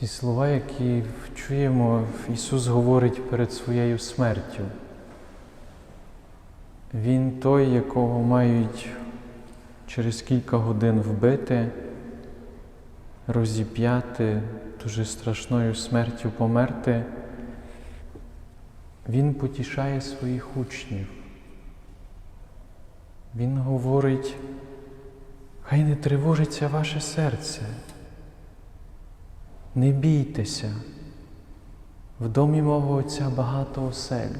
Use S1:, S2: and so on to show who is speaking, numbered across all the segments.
S1: Ці слова, які чуємо, Ісус говорить перед своєю смертю. Він той, якого мають через кілька годин вбити, розіп'яти, дуже страшною смертю померти. Він потішає своїх учнів. Він говорить, хай не тривожиться ваше серце. Не бійтеся, в домі мого Отця багато осель.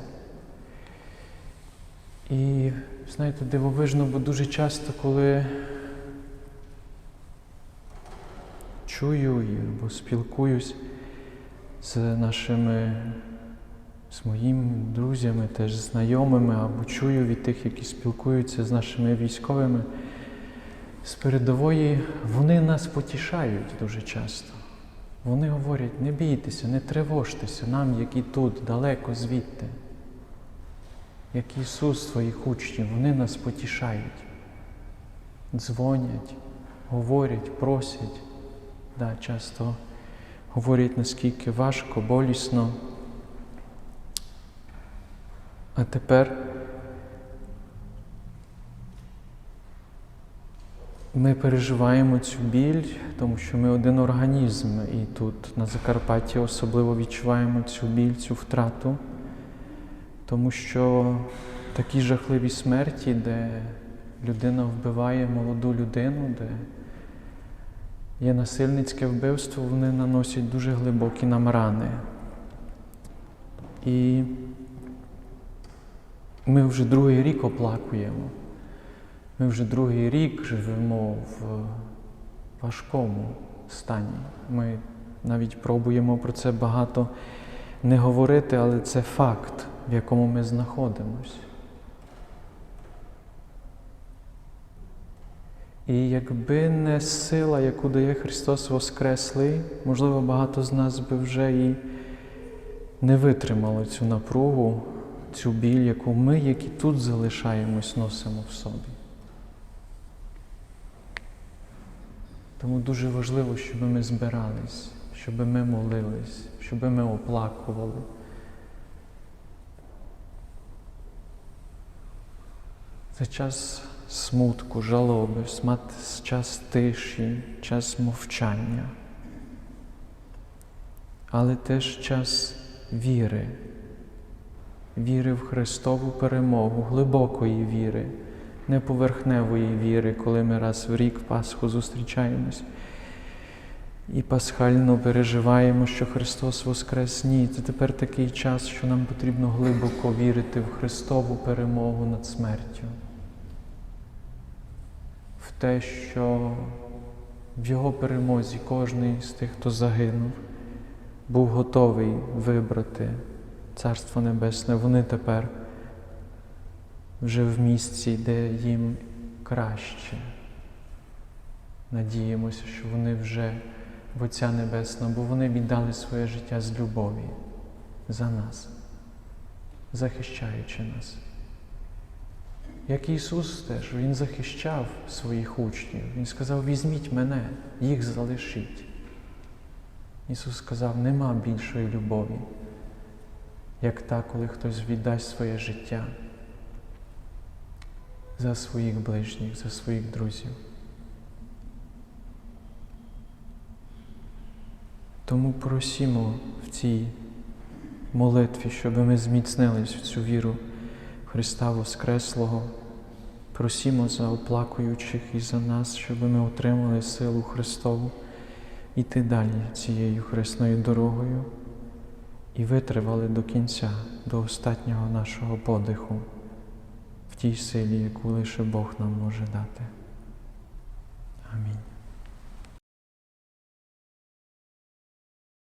S1: І, знаєте, дивовижно, бо дуже часто, коли чую або спілкуюсь з нашими, з моїми друзями, теж знайомими, або чую від тих, які спілкуються з нашими військовими, з передової, вони нас потішають дуже часто. Вони говорять, не бійтеся, не тривожтеся нам, які тут, далеко звідти. Як Ісус своїх учнів, вони нас потішають, дзвонять, говорять, просять. Да, часто говорять, наскільки важко, болісно. А тепер Ми переживаємо цю біль, тому що ми один організм, і тут на Закарпатті особливо відчуваємо цю біль, цю втрату, тому що такі жахливі смерті, де людина вбиває молоду людину, де є насильницьке вбивство, вони наносять дуже глибокі нам рани. І ми вже другий рік оплакуємо. Ми вже другий рік живемо в важкому стані. Ми навіть пробуємо про це багато не говорити, але це факт, в якому ми знаходимося. І якби не сила, яку дає Христос Воскреслий, можливо, багато з нас би вже і не витримало цю напругу, цю біль, яку ми, які тут залишаємось, носимо в собі. Тому дуже важливо, щоб ми збирались, щоб ми молились, щоб ми оплакували. Це час смутку, жалоби, час тиші, час мовчання, але теж час віри, віри в Христову перемогу, глибокої віри не поверхневої віри, коли ми раз в рік в Пасху зустрічаємось і пасхально переживаємо, що Христос Воскрес. Ні, це тепер такий час, що нам потрібно глибоко вірити в Христову перемогу над смертю, в те, що в Його перемозі кожний з тих, хто загинув, був готовий вибрати Царство Небесне. Вони тепер вже в місці, де їм краще. Надіємося, що вони вже в Отця Небесного, бо вони віддали своє життя з любові за нас, захищаючи нас. Як Ісус теж, Він захищав своїх учнів. Він сказав, візьміть мене, їх залишіть. Ісус сказав, нема більшої любові, як та, коли хтось віддасть своє життя за своїх ближніх, за своїх друзів. Тому просімо в цій молитві, щоб ми зміцнились в цю віру Христа Воскреслого. Просімо за оплакуючих і за нас, щоб ми отримали силу Христову йти далі цією хресною дорогою і витривали до кінця, до останнього нашого подиху в тій силі, яку лише Бог нам може дати.